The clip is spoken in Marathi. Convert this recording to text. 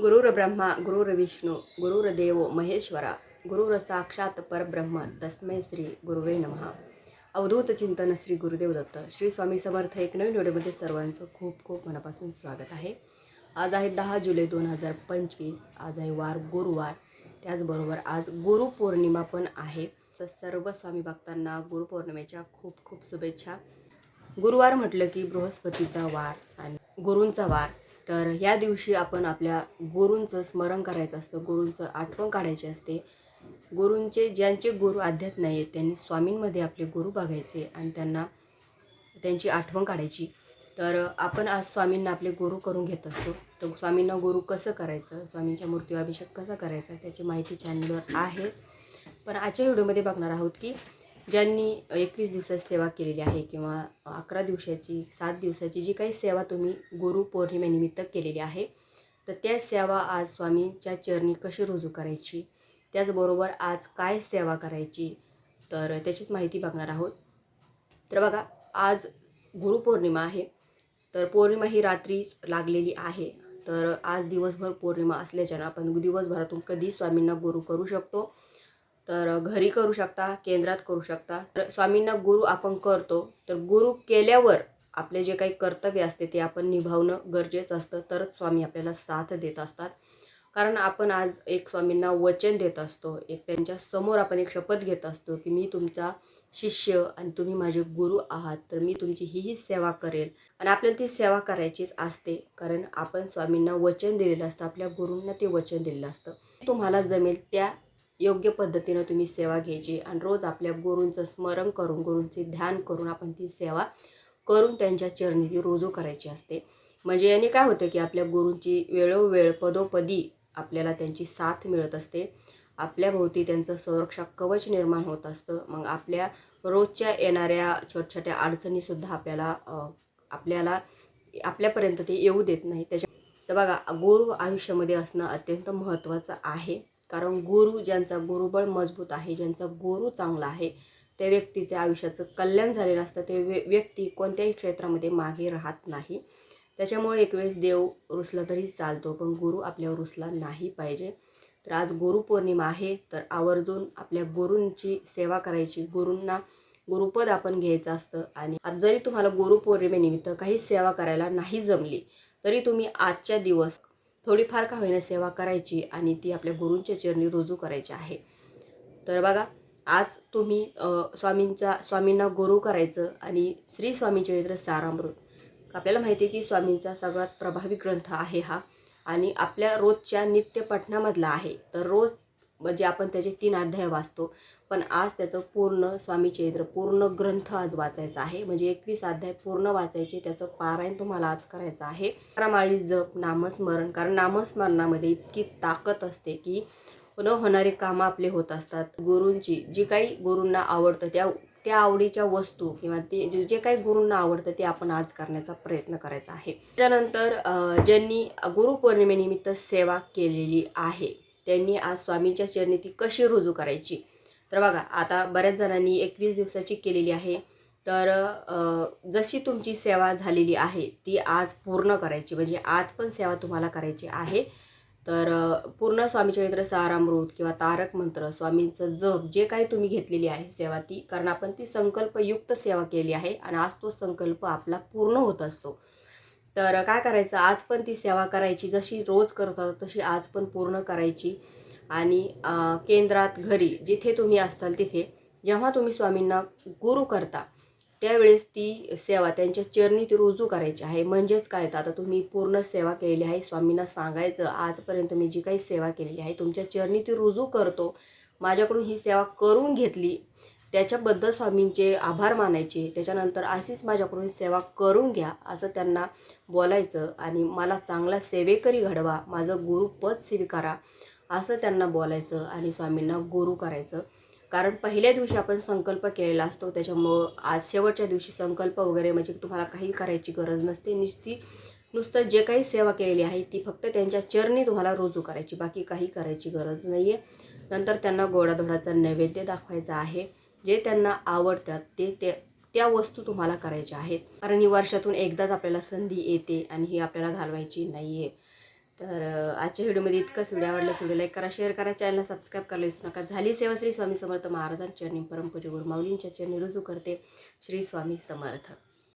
गुरुर्ब्रह्मा गुरुर्विष्णू गुरुर्देव महेश्वरा गुरुर साक्षात परब्रह्म तस्मै श्री गुरुवे नमः. अवधूत चिंतन श्री गुरुदेव दत्त. श्री स्वामी समर्थ एक नवीन व्हिडिओमध्ये सर्वांचं खूप खूप मनापासून स्वागत आहे. आज आहे दहा जुलै दोन हजार पंचवीस. आज आहे वार गुरुवार. त्याचबरोबर आज गुरुपौर्णिमा पण आहे. तर सर्व स्वामी भक्तांना गुरुपौर्णिमेच्या खूप खूप शुभेच्छा. गुरुवार म्हटलं की बृहस्पतीचा वार आणि गुरूंचा वार. तर ह्या दिवशी आपण आपल्या गुरूंचं स्मरण करायचं असतं गुरूंचं आठवण काढायची असते. गुरूंचे ज्यांचे गुरु अध्यात नाही आहेत त्यांनी स्वामींमध्ये आपले गुरु बघायचे आणि त्यांना त्यांची आठवण काढायची. तर आपण आज स्वामींना आपले गुरु करून घेत असतो. तर स्वामींना गुरु कसं करायचं? स्वामींच्या मूर्तीवर अभिषेक कसा करायचा? त्याची माहिती चॅनलवर आहेच. पण आजच्या व्हिडिओमध्ये बघणार आहोत की ज्यांनी एकवीस दिवसात सेवा केलेली आहे किंवा अकरा दिवसाची सात दिवसाची जी काही सेवा तुम्ही गुरु पौर्णिमेनिमित्त केलेली आहे तर त्या सेवा आज स्वामींच्या चरणी कशी रुजू करायची? त्याचबरोबर आज काय सेवा करायची? तर त्याचीच माहिती बघणार आहोत. तर बघा आज गुरुपौर्णिमा आहे. तर पौर्णिमा ही रात्री लागलेली आहे. तर आज दिवसभर पौर्णिमा असल्याच्यानं आपण दिवसभरातून कधी स्वामींना गुरु करू शकतो. तर घरी करू शकता केंद्रात करू शकता. तर स्वामींना गुरु आपण करतो. तर गुरु केल्यावर आपले जे काही कर्तव्य असते ते आपण निभावणं गरजेचं असतं. तरच स्वामी आपल्याला साथ देत असतात. कारण आपण आज एक स्वामींना वचन देत असतो. एक त्यांच्यासमोर आपण एक शपथ घेत असतो की मी तुमचा शिष्य आणि तुम्ही माझे गुरु आहात. तर मी तुमची ही ही सेवा करेल. आणि आपल्याला ती सेवा करायचीच असते. कारण आपण स्वामींना वचन दिलेलं असतं. आपल्या गुरूंना ते वचन दिलेलं असतं. तुम्हाला जमेल त्या योग्य पद्धतीनं तुम्ही सेवा घ्यायची आणि रोज आपल्या गुरूंचं स्मरण करून गुरूंचे ध्यान करून आपण ती सेवा करून त्यांच्या चरणी ती रुजू करायची असते. म्हणजे याने काय होतं की आपल्या गुरूंची वेळोवेळ पदोपदी आपल्याला त्यांची साथ मिळत असते. आपल्याभोवती त्यांचं संरक्षक कवच निर्माण होत असतं. मग आपल्या रोजच्या येणाऱ्या छोट्या छोट्या अडचणीसुद्धा आपल्याला आपल्याला आपल्यापर्यंत ते येऊ देत नाही. त्याच्या तर बघा गुरु आयुष्यामध्ये असणं अत्यंत महत्त्वाचं आहे. कारण गुरु ज्यांचा गुरुबळ मजबूत आहे ज्यांचा गुरु चांगला आहे त्या व्यक्तीच्या आयुष्याचं कल्याण झालेलं असतं. ते व्य व्यक्ती कोणत्याही क्षेत्रामध्ये मागे राहत नाही. त्याच्यामुळे एक वेळेस देव रुसला तरी चालतो पण गुरु आपल्यावर रुसला नाही पाहिजे. तर आज गुरुपौर्णिमा आहे तर आवर्जून आपल्या गुरूंची सेवा करायची. गुरूंना गुरुपद आपण घ्यायचं असतं आणि आज जरी तुम्हाला गुरुपौर्णिमेनिमित्त काही सेवा करायला नाही जमली तरी तुम्ही आजच्या दिवस थोडीफार का होईना सेवा करायची आणि ती आपल्या गुरूंच्या चरणी रुजू करायची आहे. तर बघा आज तुम्ही स्वामींचा स्वामींना गुरु करायचं आणि श्री स्वामी चरित्र सारामृत. आपल्याला माहिती आहे की स्वामींचा सगळ्यात प्रभावी ग्रंथ आहे हा आणि आपल्या रोजच्या नित्य पठणामधला आहे. तर रोज म्हणजे आपण त्याचे तीन अध्याय वाचतो. पण आज त्याचं पूर्ण स्वामी चरित्र पूर्ण ग्रंथ आज वाचायचा आहे. म्हणजे एकवीस अध्याय पूर्ण वाचायचे त्याचं पारायण तुम्हाला आज करायचं आहे. माळी जप नामस्मरण कारण नामस्मरणामध्ये इतकी ताकद असते की न होणारे कामं आपले होत असतात. गुरूंची जी काही गुरूंना आवडतं त्या त्या आवडीच्या वस्तू किंवा ते जे जे काही गुरूंना आवडतं ते आपण आज करण्याचा प्रयत्न करायचा आहे. त्यानंतर ज्यांनी गुरुपौर्णिमेनिमित्त सेवा केलेली आहे त्यांनी आज स्वामींच्या चरणी ती कशी रुजू करायची? तर बघा आता बऱ्याच जणांनी एकवीस दिवसाची केलेली आहे. तर जशी तुमची सेवा झालेली आहे ती आज पूर्ण करायची. म्हणजे आज पण सेवा तुम्हाला करायची आहे. तर पूर्ण स्वामीचरित्र सारामृत किंवा तारक मंत्र स्वामींचं जप जे काही तुम्ही घेतलेली आहे सेवा ती कारण आपण ती संकल्पयुक्त सेवा केली आहे आणि आज तो संकल्प आपला पूर्ण होत असतो. तर काय करायचं? आज पण ती सेवा करायची. जशी रोज करत होता तशी आज पण पूर्ण करायची. आणि केंद्रात घरी जिथे तुम्ही असताल तिथे जेव्हा तुम्ही स्वामींना गुरु करता त्यावेळेस ती सेवा त्यांच्या चरणी ती रुजू करायची आहे. म्हणजेच काय? तर आता तुम्ही पूर्ण सेवा केलेली आहे. स्वामींना सांगायचं आजपर्यंत मी जी काही सेवा केलेली आहे तुमच्या चरणी ती रुजू करतो. माझ्याकडून ही सेवा करून घेतली त्याच्याबद्दल स्वामींचे आभार मानायचे. त्याच्यानंतर अशीच माझ्याकडून सेवा करून घ्या असं त्यांना बोलायचं आणि मला चांगला सेवेकरी घडवा माझं गुरुपद स्वीकारा असं त्यांना बोलायचं आणि स्वामींना गुरु करायचं. कारण पहिल्या दिवशी आपण संकल्प केलेला असतो त्याच्यामुळं आज शेवटच्या दिवशी संकल्प वगैरे म्हणजे तुम्हाला काही करायची गरज नसते. नुसती नुसतं जे काही सेवा केलेली आहे ती फक्त त्यांच्या चरणी तुम्हाला रुजू करायची बाकी काही करायची गरज नाही आहे नंतर त्यांना गोडाधोडाचा नैवेद्य दाखवायचा आहे. जे त्यांना आवडतात ते ते त्या वस्तू तुम्हाला करायच्या आहेत. कारण ही वर्षातून एकदाच आपल्याला संधी येते आणि ही आपल्याला घालवायची नाही आहे तर आजच्या व्हिडिओमध्ये इतकंच. व्हिडिओ आवडल्यास व्हिडिओ लाईक करा शेअर करा चॅनलला सबस्क्राईब करायला विसरू नका. झाली सेवा श्री स्वामी समर्थ महाराजांच्या चरणी परमपूज गुरु माऊलींच्या चरणी रुजू करते. श्री स्वामी समर्थ.